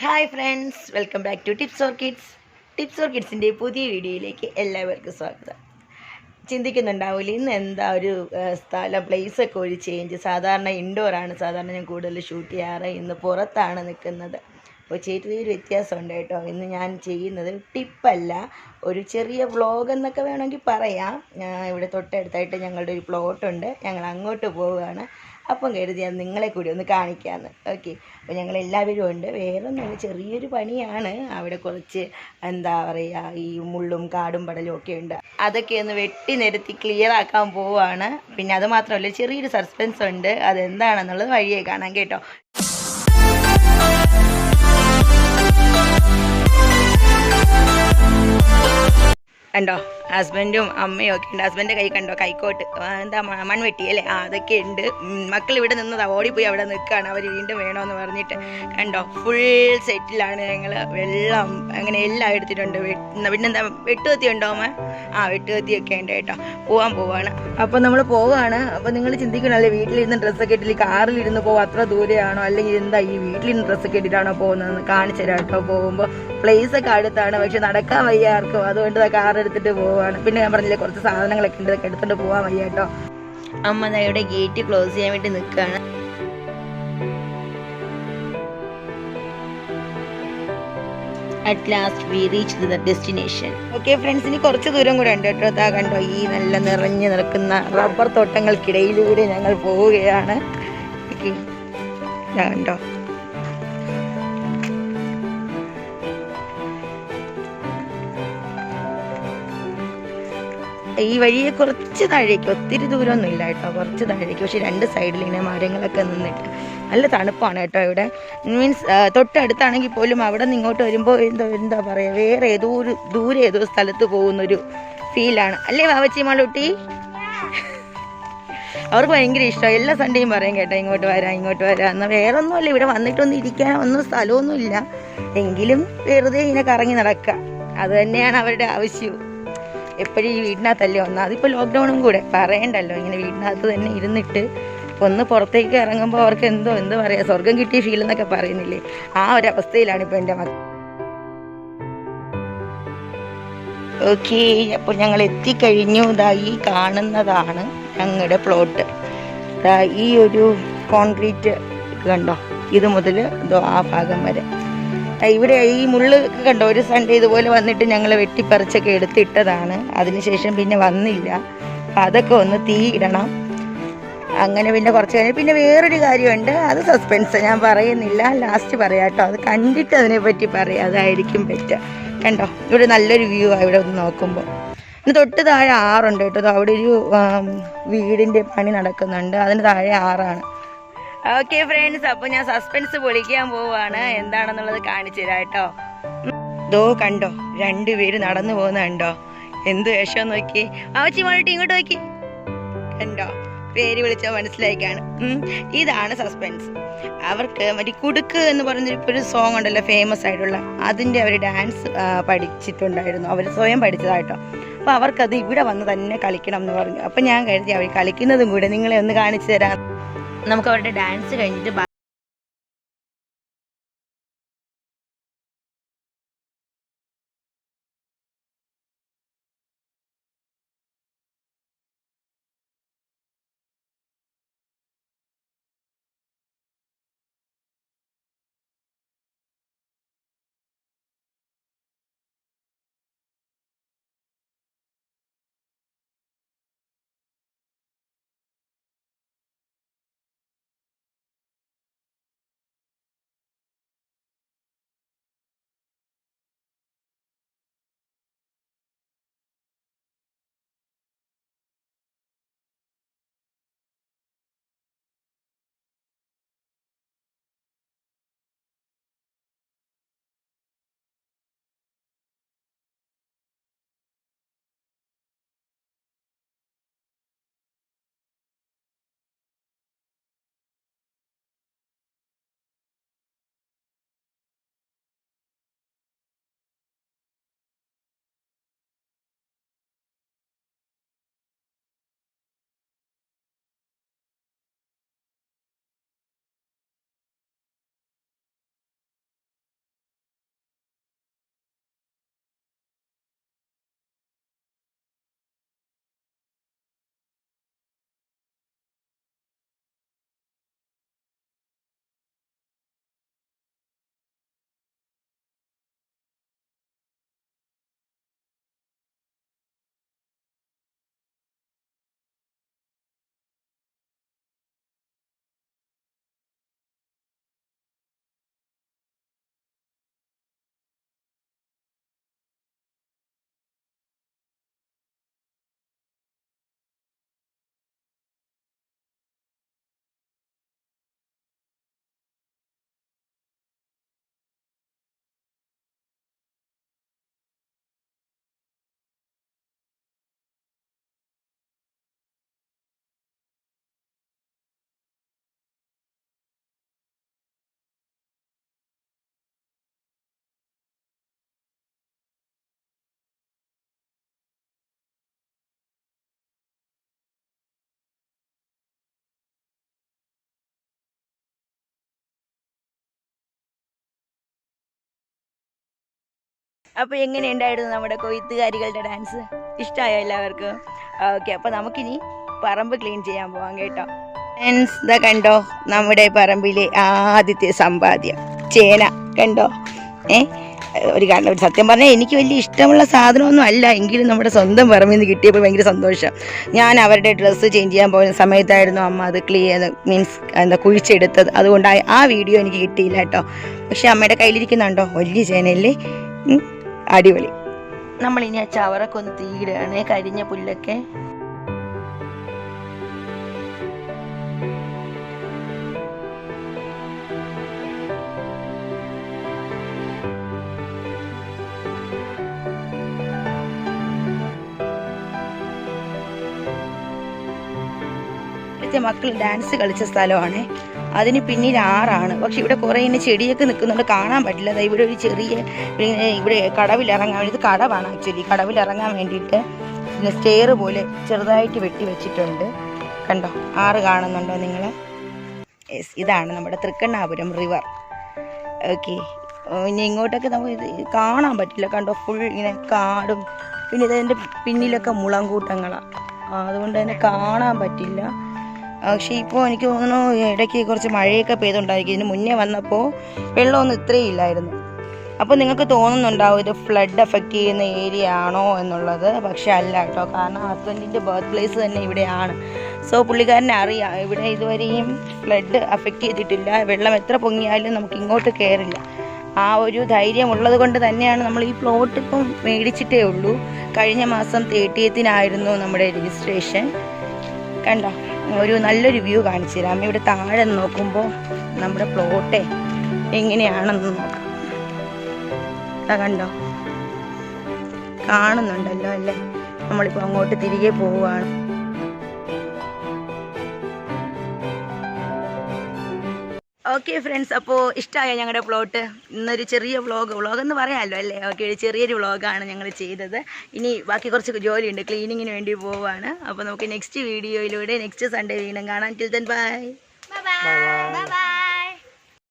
Hi friends welcome back to tips or kids tips or കിഡ്സിന്റെ പുതിയ വീഡിയോയിലേക്ക് എല്ലാവർക്കും സ്വാഗതം. ചിന്തിക്കുന്നുണ്ടാവില്ല ഇന്ന് എന്താ ഒരു സ്ഥലം പ്ലേസൊക്കെ ഒരു ചേഞ്ച് സാധാരണ ഇൻഡോറാണ് സാധാരണ ഞാൻ കൂടുതൽ ഷൂട്ട് ചെയ്യാറ്. ഇന്ന് പുറത്താണ് നിൽക്കുന്നത്. അപ്പോൾ ചെറിയൊരു വ്യത്യാസമുണ്ട് കേട്ടോ. ഇന്ന് ഞാൻ ചെയ്യുന്നത് ടിപ്പല്ല ഒരു ചെറിയ വ്ളോഗ് എന്നൊക്കെ വേണമെങ്കിൽ പറയാം. ഇവിടെ തൊട്ടടുത്തായിട്ട് ഞങ്ങളുടെ ഒരു പ്ലോട്ടുണ്ട് ഞങ്ങൾ അങ്ങോട്ട് പോവുകയാണ്. അപ്പം കരുതി ഞാൻ നിങ്ങളെ കൂടി ഒന്ന് കാണിക്കാമെന്ന് ഓക്കെ അപ്പോൾ ഞങ്ങൾ എല്ലാവരും ഉണ്ട്. വേറെ ഒന്നും ചെറിയൊരു പണിയാണ്. അവിടെ കുറച്ച് എന്താ പറയുക ഈ മുള്ളും കാടും പടലും ഒക്കെ ഉണ്ട്. അതൊക്കെ ഒന്ന് വെട്ടി നിരത്തി ക്ലിയർ ആക്കാൻ പോവുകയാണ് പിന്നെ അത് മാത്രമല്ല ചെറിയൊരു സസ്പെൻസ് ഉണ്ട്. അതെന്താണെന്നുള്ളത് വഴിയേ കാണാം കേട്ടോ. കണ്ടോ? ഹസ്ബൻഡും അമ്മയും ഒക്കെ ഉണ്ട്. ഹസ്ബൻഡിന്റെ കൈ കണ്ടോ? കൈക്കോട്ട്. എന്താ മൺവെട്ടി അല്ലേ? ആ അതൊക്കെ ഉണ്ട്. മക്കൾ ഇവിടെ നിന്നതാ ഓടിപ്പോയി അവിടെ നിൽക്കുകയാണ് അവർ വീണ്ടും വേണമെന്ന് പറഞ്ഞിട്ട്. കണ്ടോ? ഫുൾ സെറ്റിലാണ് ഞങ്ങൾ വെള്ളം അങ്ങനെ എല്ലാം എടുത്തിട്ടുണ്ട്. പിന്നെ എന്താ വെട്ടുകത്തി ഉണ്ടോ അമ്മ? ആ വെട്ടുകത്തിയൊക്കെ ഉണ്ട് കേട്ടോ. പോവാൻ പോവാണ്. അപ്പോൾ നമ്മൾ പോവുകയാണ് അപ്പോൾ നിങ്ങൾ ചിന്തിക്കണല്ലേ വീട്ടിലിരുന്ന് ഡ്രസ്സൊക്കെ ഇട്ടില്ല? കാറിലിരുന്ന് പോകും അത്ര ദൂരെയാണോ? അല്ലെങ്കിൽ എന്താ ഈ വീട്ടിലിരുന്ന് ഡ്രസ്സൊക്കെ ഇട്ടിട്ടാണോ പോകുന്നതെന്ന് കാണിച്ചു തരാം കേട്ടോ. പോകുമ്പോൾ പ്ലേസ് ഒക്കെ അടുത്താണ്. പക്ഷെ നടക്കാൻ വയ്യ ആർക്കും. അതുകൊണ്ട് കാർ എടുത്തിട്ട് പോവാണ്. പിന്നെ ഞാൻ പറഞ്ഞില്ലേ കുറച്ച് സാധനങ്ങളൊക്കെ ഉണ്ട് എടുത്തോണ്ട് പോവാൻ വയ്യ കേട്ടോ. അമ്മ നായയുടെ ഗേറ്റ് ക്ലോസ് ചെയ്യാൻ വേണ്ടി നിൽക്കുകയാണ് at last we reach the destination okay friends ഇനി കുറച്ച് ദൂരം കൂടെ ഉണ്ട് കേട്ടോ. അതാ കണ്ടോ ഈ നല്ല നിറഞ്ഞു നിൽക്കുന്ന റബ്ബർ തോട്ടങ്ങൾക്കിടയിലൂടെ ഞങ്ങൾ പോവുകയാണ്. കണ്ടോ. ഈ വഴിയെ കുറച്ച് താഴേക്ക് ഒത്തിരി ദൂരമൊന്നും ഇല്ല കേട്ടോ. കുറച്ച് താഴേക്ക്. പക്ഷെ രണ്ട് സൈഡിൽ ഇങ്ങനെ മരങ്ങളൊക്കെ നിന്നിട്ട് നല്ല തണുപ്പാണ് കേട്ടോ ഇവിടെ. മീൻസ് തൊട്ടടുത്താണെങ്കിൽ പോലും അവിടെ നിന്ന് ഇങ്ങോട്ട് വരുമ്പോൾ എന്താ എന്താ പറയുക വേറെ ഏതോ ഒരു ദൂരെ ഏതോ സ്ഥലത്ത് പോകുന്നൊരു ഫീലാണ് അല്ലേ വാവച്ചി മാളൂട്ടി? അവർക്ക് ഭയങ്കര ഇഷ്ടമാണ് എല്ലാ സൺഡേയും പറയും കേട്ടോ ഇങ്ങോട്ട് വരാം ഇങ്ങോട്ട് വരാം. എന്നാൽ വേറെ ഒന്നുമല്ല ഇവിടെ വന്നിട്ടൊന്നും ഇരിക്കാൻ ഒന്നും സ്ഥലമൊന്നുമില്ല എങ്കിലും വെറുതെ ഇങ്ങനെ കറങ്ങി നടക്കുക. അത് തന്നെയാണ് അവരുടെ ആവശ്യവും. എപ്പോഴും ഈ വീടിനകത്തല്ലേ ഒന്ന് അതിപ്പോൾ ലോക്ക്ഡൗണും കൂടെ. പറയണ്ടല്ലോ ഇങ്ങനെ വീടിനകത്ത് തന്നെ ഇരുന്നിട്ട് ഒന്ന് പുറത്തേക്ക് ഇറങ്ങുമ്പോൾ അവർക്ക് എന്തോ എന്തോ പറയുക സ്വർഗം കിട്ടിയ ഫീൽ എന്നൊക്കെ പറയുന്നില്ലേ? ആ ഒരു അവസ്ഥയിലാണ് ഇപ്പോൾ എന്റെ മക്കൾ ഓക്കെ അപ്പോൾ ഞങ്ങൾ എത്തിക്കഴിഞ്ഞു. ഇതാ ഈ കാണുന്നതാണ് ഞങ്ങളുടെ പ്ലോട്ട് ഈ ഒരു കോൺക്രീറ്റ് കണ്ടോ? ഇത് മുതൽ ആ ഭാഗം വരെ. ഇവിടെ ഈ മുള്ള് കണ്ടോ? ഒരു സൺഡേ ഇതുപോലെ വന്നിട്ട് ഞങ്ങൾ വെട്ടിപ്പറിച്ചൊക്കെ എടുത്തിട്ടതാണ്. അതിനുശേഷം പിന്നെ വന്നില്ല. അപ്പം അതൊക്കെ ഒന്ന് തീ ഇടണം അങ്ങനെ പിന്നെ കുറച്ച് കഴിഞ്ഞ് പിന്നെ വേറൊരു കാര്യമുണ്ട്. അത് സസ്പെൻസ് ഞാൻ പറയുന്നില്ല. ലാസ്റ്റ് പറയാം കേട്ടോ. അത് കണ്ടിട്ട് അതിനെ പറ്റി പറയാം. അതായിരിക്കും പറ്റുക കണ്ടോ? ഇവിടെ നല്ലൊരു വ്യൂ ആണ് ഇവിടെ ഒന്ന് നോക്കുമ്പോൾ പിന്നെ തൊട്ട് താഴെ ആറുണ്ട് കേട്ടോ. അവിടെ ഒരു വീടിന്റെ പണി നടക്കുന്നുണ്ട്. അതിന് താഴെ ആറാണ്. ഓക്കെ ഫ്രണ്ട്സ് അപ്പൊ ഞാൻ സസ്പെൻസ് പൊളിക്കാൻ പോവാണ്. എന്താണെന്നുള്ളത് കാണിച്ചു തരാം കേട്ടോ. ദോ കണ്ടോ രണ്ടുപേര് നടന്നു പോകുന്ന കണ്ടോ? എന്ത് വേഷം നോക്കി? ആവച്ചി മോളിട്ട് ഇങ്ങോട്ട് നോക്കി. കണ്ടോ? പേര് വിളിച്ചാൽ മനസ്സിലായിക്കാണ്. ഇതാണ് സസ്പെൻസ് അവർക്ക് മറ്റേ കുടുക്ക് എന്ന് പറഞ്ഞ ഇപ്പോൾ ഒരു സോങ് ഉണ്ടല്ലോ ഫേമസ് ആയിട്ടുള്ള. അതിന്റെ അവർ ഡാൻസ് പഠിച്ചിട്ടുണ്ടായിരുന്നു. അവർ സ്വയം പഠിച്ചതായിട്ടോ അപ്പോൾ അവർക്കത് ഇവിടെ വന്ന് തന്നെ കളിക്കണം എന്ന് പറഞ്ഞു. അപ്പോൾ ഞാൻ കരുതി അവർ കളിക്കുന്നതും കൂടെ നിങ്ങളെ ഒന്ന് കാണിച്ചു തരാം. നമുക്ക് അവരുടെ ഡാൻസ് കഴിഞ്ഞിട്ട് അപ്പോൾ എങ്ങനെയുണ്ടായിരുന്നു നമ്മുടെ കൊയ്ത്തുകാരികളുടെ ഡാൻസ് ഇഷ്ടമായോ എല്ലാവർക്കും? ഓക്കെ അപ്പോൾ നമുക്കിനി പറമ്പ് ക്ലീൻ ചെയ്യാൻ പോവാം കേട്ടോ. ഫ്രണ്ട്സ് ഇതാ കണ്ടോ? നമ്മുടെ പറമ്പിലെ ആദ്യത്തെ സമ്പാദ്യം. ചേന കണ്ടോ? ഏ? ഒരു കാരണം ഒരു സത്യം പറഞ്ഞാൽ എനിക്ക് വലിയ ഇഷ്ടമുള്ള സാധനമൊന്നും അല്ല. എങ്കിലും നമ്മുടെ സ്വന്തം പറമ്പിൽ നിന്ന് കിട്ടിയപ്പോൾ ഭയങ്കര സന്തോഷം. ഞാൻ അവരുടെ ഡ്രസ്സ് ചേഞ്ച് ചെയ്യാൻ പോകുന്ന സമയത്തായിരുന്നു അമ്മ അത് ക്ലീൻ മീൻസ് എന്താ കുഴിച്ചെടുത്തത്. അതുകൊണ്ട് ആ- വീഡിയോ എനിക്ക് കിട്ടിയില്ല കേട്ടോ. പക്ഷേ അമ്മയുടെ കയ്യിലിരിക്കുന്നുണ്ടോ? വലിയ ചേനയല്ലേ? അടിപൊളി. നമ്മളിനി ആ ചവറൊക്കെ ഒന്ന് തീയിടുകയാണ് കരിഞ്ഞ പുല്ലൊക്കെ. മക്കൾ ഡാൻസ് കളിച്ച സ്ഥലമാണ്. അതിന് പിന്നിൽ ആറാണ്. പക്ഷെ ഇവിടെ കുറേ ഇങ്ങനെ ചെടിയൊക്കെ നിൽക്കുന്നുണ്ട്. കാണാൻ പറ്റില്ല. അതായത് ഇവിടെ ഒരു ചെറിയ ഇവിടെ കടവിലിറങ്ങാൻ വേണ്ടി ഇത് കടവാണ് ആക്ച്വലി. കടവിലിറങ്ങാൻ വേണ്ടിയിട്ട് പിന്നെ സ്റ്റെയർ പോലെ ചെറുതായിട്ട് വെട്ടി വെച്ചിട്ടുണ്ട്. കണ്ടോ? ആറ് കാണുന്നുണ്ടോ നിങ്ങൾ യെസ് ഇതാണ് നമ്മുടെ തൃക്കണ്ണാപുരം റിവർ ഓക്കെ ഇനി ഇങ്ങോട്ടൊക്കെ നമുക്ക് ഇത് കാണാൻ പറ്റില്ല. കണ്ടോ? ഫുൾ ഇങ്ങനെ കാടും. പിന്നെ ഇതിന്റെ പിന്നിലൊക്കെ മുളങ്കൂട്ടങ്ങളാണ് അതുകൊണ്ട് തന്നെ കാണാൻ പറ്റില്ല. പക്ഷേ ഇപ്പോൾ എനിക്ക് തോന്നുന്നു ഇടയ്ക്ക് കുറച്ച് മഴയൊക്കെ പെയ്തുണ്ടായിരിക്കും ഇതിന് മുന്നേ വന്നപ്പോൾ വെള്ളമൊന്നും ഇത്രയും ഇല്ലായിരുന്നു. അപ്പോൾ നിങ്ങൾക്ക് തോന്നുന്നുണ്ടാവും ഇത് ഫ്ലഡ് എഫക്റ്റ് ചെയ്യുന്ന ഏരിയ ആണോ എന്നുള്ളത്. പക്ഷേ അല്ല കേട്ടോ കാരണം ഹസ്ബൻഡിന്റെ ബർത്ത് പ്ലേസ് തന്നെ ഇവിടെയാണ്. സോ പുള്ളിക്കാരനെ അറിയാം ഇവിടെ ഇതുവരെയും ഫ്ലഡ് അഫക്റ്റ് ചെയ്തിട്ടില്ല. വെള്ളം എത്ര പൊങ്ങിയാലും നമുക്ക് ഇങ്ങോട്ട് കയറില്ല. ആ ഒരു ധൈര്യം ഉള്ളത് കൊണ്ട് തന്നെയാണ് നമ്മൾ ഈ പ്ലോട്ട് ഇപ്പം മേടിച്ചിട്ടേ ഉള്ളൂ. കഴിഞ്ഞ മാസം തേട്ടിയത്തിനായിരുന്നു നമ്മുടെ രജിസ്ട്രേഷൻ കണ്ടോ? ഒരു നല്ലൊരു വ്യൂ കാണിച്ചു തരാം. ഇവിടെ താഴെ നോക്കുമ്പോൾ നമ്മുടെ പ്ലോട്ടേ എങ്ങനെയാണെന്ന് നോക്കാം. കണ്ടോ? കാണുന്നുണ്ടല്ലോ അല്ലേ? നമ്മളിപ്പോൾ അങ്ങോട്ട് തിരികെ പോവുകയാണ്. ഓക്കെ ഫ്രണ്ട്സ് അപ്പോൾ ഇഷ്ടമായ ഞങ്ങളുടെ പ്ലോട്ട് ഇന്നൊരു ചെറിയ വ്ളോഗ് വ്ളോഗ് എന്ന് പറയാമല്ലോ അല്ലേ? ഓക്കെ ഒരു ചെറിയൊരു വ്ളോഗാണ് ഞങ്ങൾ ചെയ്തത്. ഇനി ബാക്കി കുറച്ച് ജോലിയുണ്ട് ക്ലീനിങ്ങിന് വേണ്ടി പോവുകയാണ് അപ്പോൾ നമുക്ക് നെക്സ്റ്റ് വീഡിയോയിലൂടെ നെക്സ്റ്റ് സൺഡേ വീണ്ടും കാണാം. Till then bye Bye. Bye. Bye bye.